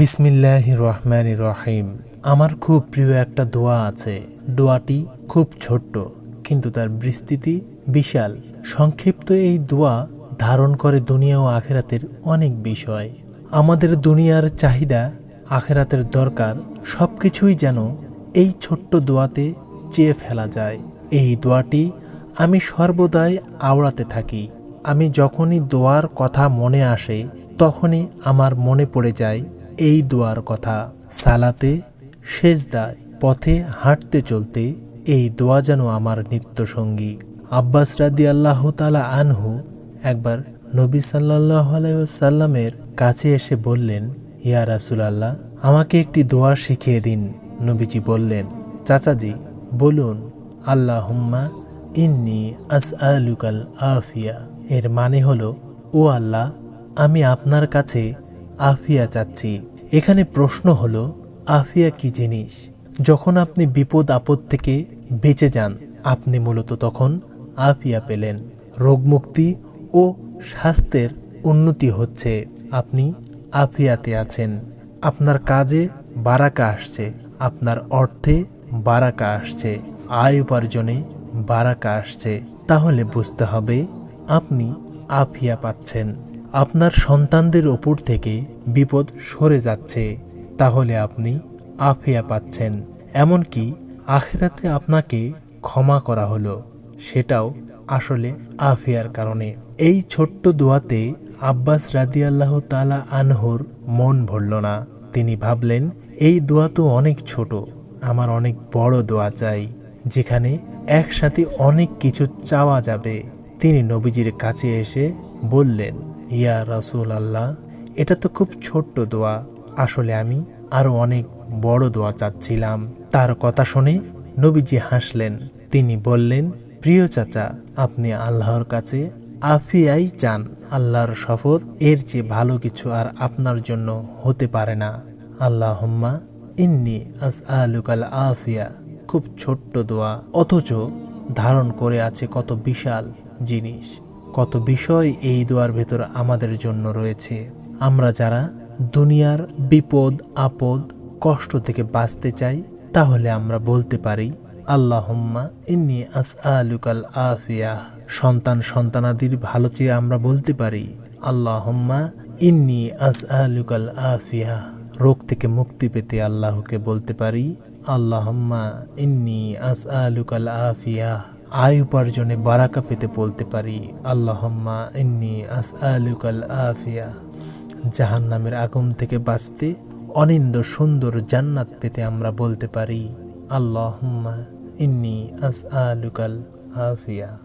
বিসমিল্লাহ রহমান রহিম। আমার খুব প্রিয় একটা দোয়া আছে। দোয়াটি খুব ছোট্ট, কিন্তু তার বিস্তৃতি বিশাল। সংক্ষিপ্ত এই দোয়া ধারণ করে দুনিয়া ও আখেরাতের অনেক বিষয়। আমাদের দুনিয়ার চাহিদা, আখেরাতের দরকার সব কিছুই যেন এই ছোট্ট দোয়াতে চেয়ে ফেলা যায়। এই দোয়াটি আমি সর্বদাই আওড়াতে থাকি। আমি যখনই দোয়ার কথা মনে আসে, তখনই আমার মনে পড়ে যায় এই দোয়ার কথা। সালাতে, সেজদায়, পথে হাঁটতে চলতে এই দোয়া যেন আমার নিত্য সঙ্গী আব্বাস রাদি আল্লাহ তালা আনহু একবার নবী সাল্লাহ সাল্লামের কাছে এসে বললেন, ইয়া রাসুল আল্লাহ আমাকে একটি দোয়া শিখিয়ে দিন। নবীজি বললেন, চাচাজি, বলুন আল্লাহ হুম্মা ইন্নি আস আলুকাল আফিয়া। এর মানে হলো, ও আল্লাহ, আমি আপনার কাছে আফিয়া চাচ্ছি। এখানে প্রশ্ন হলো, আফিয়া কি জিনিস? যখন আপনি বিপদ আপদ থেকে বেঁচে যান, আপনি মূলত তখন আফিয়া পেলেন। রোগমুক্তি ও স্বাস্থ্যের উন্নতি হচ্ছে। আপনি আফিয়াতে আছেন। আপনার কাজে বারাকা আসছে। আপনার অর্থে বারাকা আসছে। আয় উপার্জনে বারাকা আসছে। তাহলে বুঝতে হবে, আপনি আফিয়া পাচ্ছেন। আপনার সন্তানদের ওপর থেকে বিপদ সরে যাচ্ছে, তাহলে আপনি আফিয়া পাচ্ছেন। এমনকি আখেরাতে আপনাকে ক্ষমা করা হলো, সেটাও আসলে আফিয়ার কারণে। এই ছোট্ট দোয়াতে আব্বাস রাদিয়াল্লাহ তালা আনহর মন ভরল না। তিনি ভাবলেন, এই দোয়া তো অনেক ছোট, আমার অনেক বড় দোয়া চাই, যেখানে একসাথে অনেক কিছু চাওয়া যাবে। তিনি নবীজির কাছে এসে বললেন ইয়া রাসূল আল্লাহ এটা তো খুব ছোট্ট দোয়া। আসলে আমি আরও অনেক বড় দোয়া চাচ্ছিলাম। তার কথা শুনে নবীজি হাসলেন। তিনি বললেন, প্রিয় চাচা, আপনি আল্লাহর কাছে আফিয়াই চান। আল্লাহর শপথ এর চেয়ে ভালো কিছু আর আপনার জন্য হতে পারে না। আল্লাহ ইন্নি আস আলুকাল আফিয়া। খুব ছোট্ট দোয়া। অথচ ধারণ করে আছে কত বিশাল জিনিস। কত বিষয় এই দোয়ার ভেতর আমাদের জন্য রয়েছে। আমরা যারা দুনিয়ার বিপদ, আপদ, কষ্ট থেকে বাঁচতে চাই, তাহলে আমরা বলতে পারি, আল্লাহম্মা ইন্নি আস আলুকাল আফিয়া। সন্তান সন্তানাদির ভালো চেয়ে আমরা বলতে পারি, আল্লাহম্মা ইন্নি আস আলুকাল আফিয়া। রোগ থেকে মুক্তি পেতে আল্লাহকে বলতে পারি, আল্লাহম্মা ইন্নি আস আলুকাল আফিয়া। আয় উপার্জনে বারাকা পেতে বলতে পারি, আল্লাহম্মা ইন্নি আস আলুকাল আফিয়া। জাহান নামের আগুন থেকে বাঁচতে, অনিন্দ সুন্দর জান্নাত পেতে আমরা বলতে পারি, আল্লাহম্মা ইন্নি আস আলুকাল আফিয়া।